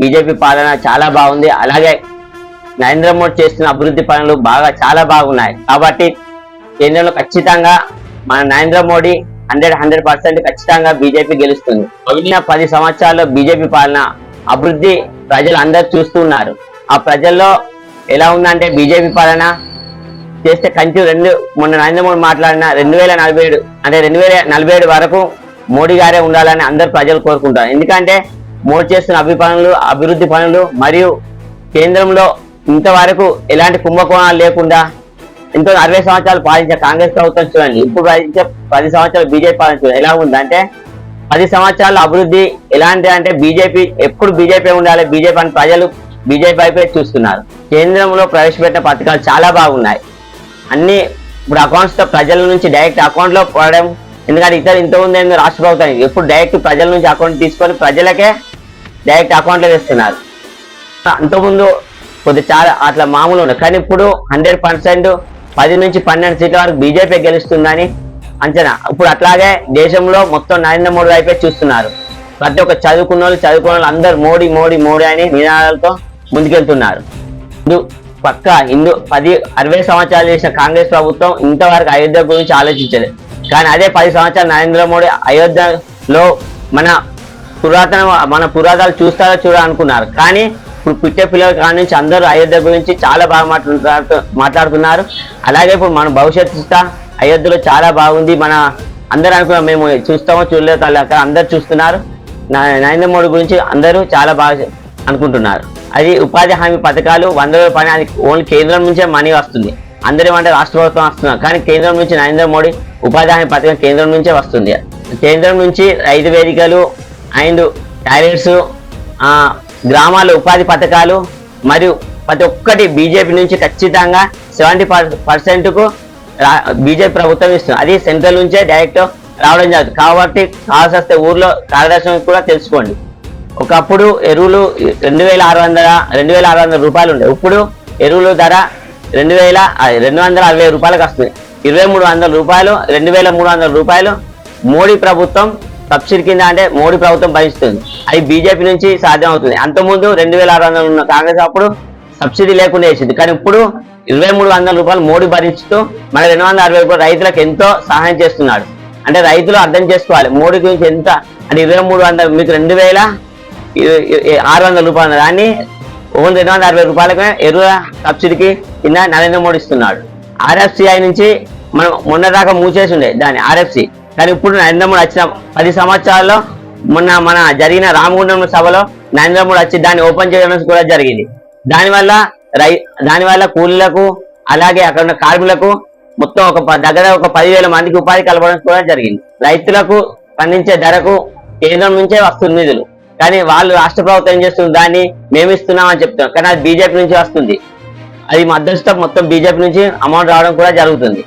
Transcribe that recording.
BJP పాలన చాలా బాగుంది. అలాగే నరేంద్ర మోడీ చేస్తున్న అభివృద్ధి పనులు బాగా చాలా బాగున్నాయి. కాబట్టి కేంద్రంలో ఖచ్చితంగా మన Narendra Modi hundred hundred percent ఖచ్చితంగా బీజేపీ గెలుస్తుంది. పోయిన పది సంవత్సరాల్లో బీజేపీ పాలన అభివృద్ధి ప్రజలు అందరు చూస్తున్నారు. ఆ ప్రజల్లో ఎలా ఉందంటే బీజేపీ పాలన చేస్తే కంటి రెండు మొన్న నరేంద్ర మోడీ మాట్లాడిన రెండు వేల నలభై ఏడు అంటే రెండు వేల నలభై ఏడు వరకు మోడీ గారే ఉండాలని అందరు ప్రజలు కోరుకుంటారు. ఎందుకంటే మోడీ చేస్తున్న అభి అభివృద్ధి పనులు మరియు కేంద్రంలో ఇంతవరకు ఎలాంటి కుంభకోణాలు లేకుండా ఎంతో అరవై సంవత్సరాలు పాలించే కాంగ్రెస్ ప్రభుత్వం చూడండి. ఇప్పుడు పాలించే పది సంవత్సరాలు బీజేపీ పాలించడం ఎలా ఉందంటే పది సంవత్సరాల అభివృద్ధి ఎలాంటి అంటే బీజేపీ ఎప్పుడు బీజేపీ ఉండాలి బీజేపీ అని ప్రజలు బీజేపీ వైపే చూస్తున్నారు. కేంద్రంలో ప్రవేశపెట్టిన పథకాలు చాలా బాగున్నాయి. అన్ని ఇప్పుడు అకౌంట్స్తో ప్రజల నుంచి డైరెక్ట్ అకౌంట్లో పడడం ఎందుకంటే ఇతర ఇంత ఉంది రాష్ట్ర ప్రభుత్వం. ఎప్పుడు డైరెక్ట్ ప్రజల నుంచి అకౌంట్ తీసుకొని ప్రజలకే డైరెక్ట్ అకౌంట్లో వేస్తున్నారు అంతకుముందు కొద్ది చాలా అట్లా మామూలు ఉంది కానీ ఇప్పుడు హండ్రెడ్ పర్సెంట్ పది నుంచి పన్నెండు సీట్ల వరకు బీజేపీ గెలుస్తుందని అంచనా. ఇప్పుడు అట్లాగే దేశంలో మొత్తం నరేంద్ర మోడీ వైపే చూస్తున్నారు. ప్రతి ఒక్క చదువుకున్న వాళ్ళు చదువుకున్న వాళ్ళు అందరు మోడీ మోడీ మోడీ అని నినాదాలతో ముందుకెళ్తున్నారు. హిందూ పక్క హిందూ పది అరవై సంవత్సరాలు చేసిన కాంగ్రెస్ ప్రభుత్వం ఇంతవరకు అయోధ్య గురించి ఆలోచించలేదు. కానీ అదే పది సంవత్సరాలు నరేంద్ర మోడీ అయోధ్యలో మన పురాతన మన పురాతాలు చూస్తారో చూడాలనుకున్నారు కానీ ఇప్పుడు పుట్టే పిల్లల కాడి నుంచి అందరూ అయోధ్య గురించి చాలా బాగా మాట్లాడుతూ మాట్లాడుతున్నారు. అలాగే ఇప్పుడు మన భవిష్యత్తు అయోధ్యలో చాలా బాగుంది. మన అందరూ అనుకున్న మేము చూస్తామో చూడలేదు అక్కడ అందరు చూస్తున్నారు. నరేంద్ర మోడీ గురించి అందరూ చాలా బాగా అనుకుంటున్నారు. అది ఉపాధి హామీ పథకాలు వంద రోజుల పని అది ఓన్లీ కేంద్రం నుంచే మనీ వస్తుంది. అందరూ అంటే రాష్ట్ర ప్రభుత్వం వస్తున్నారు. కానీ కేంద్రం నుంచి నరేంద్ర మోడీ ఉపాధి హామీ పథకం కేంద్రం నుంచే వస్తుంది. కేంద్రం నుంచి రైతు వేదికలు అండ్ టాయిలెట్స్ గ్రామాల ఉపాధి పథకాలు మరియు ప్రతి ఒక్కటి బీజేపీ నుంచి ఖచ్చితంగా సెవెంటీ పర్సెంట్కు బీజేపీ ప్రభుత్వం ఇస్తుంది. అది సెంట్రల్ నుంచే డైరెక్ట్ రావడం జరుగుతుంది. కాబట్టి కావాల్సి వస్తే ఊర్లో కార్యదర్శనం కూడా తెలుసుకోండి. ఒకప్పుడు ఎరువులు రెండు వేల ఆరు వందల రెండు వేల ఆరు వందల రూపాయలు ఉండే. ఇప్పుడు ఎరువులు ధర రెండు వేల రెండు వందల అరవై రూపాయలకు వస్తుంది. ఇరవై మూడు వందల రూపాయలు రెండు వేల మూడు వందల రూపాయలు మోడీ ప్రభుత్వం సబ్సిడీ కింద అంటే మోడీ ప్రభుత్వం భరిస్తుంది. అది బీజేపీ నుంచి సాధ్యం అవుతుంది అంతకుముందు రెండు వేల ఆరు వందలు ఉన్న కాంగ్రెస్ అప్పుడు సబ్సిడీ లేకుండా వేసింది. కానీ ఇప్పుడు ఇరవై మూడు వందల రూపాయలు మోడీ భరిస్తూ మన రెండు వందల అరవై రూపాయలు రైతులకు ఎంతో సహాయం చేస్తున్నాడు. అంటే రైతులు అర్థం చేసుకోవాలి. మోడీ గురించి ఎంత? అంటే ఇరవై మూడు వందలు మీకు రెండు వేల ఆరు వందల రూపాయలు దాన్ని ఓన్లీ రెండు వందల అరవై రూపాయలకే ఎరువుల సబ్సిడీకి కింద నరేంద్ర మోడీ ఇస్తున్నాడు. ఆర్ఎఫ్సిఐ నుంచి మనం మొన్న దాకా మూసేసి ఉండే దాన్ని ఆర్ఎఫ్సి. కానీ ఇప్పుడు నరేంద్ర మోడీ వచ్చిన పది సంవత్సరాల్లో మొన్న మన జరిగిన రామగుండం సభలో నరేంద్ర మోడీ వచ్చి దాన్ని ఓపెన్ చేయడం కూడా జరిగింది. దానివల్ల రై దానివల్ల కూలీలకు అలాగే అక్కడ ఉన్న కార్మికులకు మొత్తం ఒక దగ్గర ఒక పదివేల మందికి ఉపాధి కలపడం కూడా జరిగింది. రైతులకు పండించే ధరకు కేంద్రం నుంచే వస్తుంది నిధులు. కానీ వాళ్ళు రాష్ట్ర ప్రభుత్వం ఏం చేస్తుంది? దాన్ని మేము ఇస్తున్నాం అని చెప్తున్నాం కానీ అది బీజేపీ నుంచి వస్తుంది. అది మద్దతు మొత్తం బీజేపీ నుంచి అమౌంట్ రావడం కూడా జరుగుతుంది.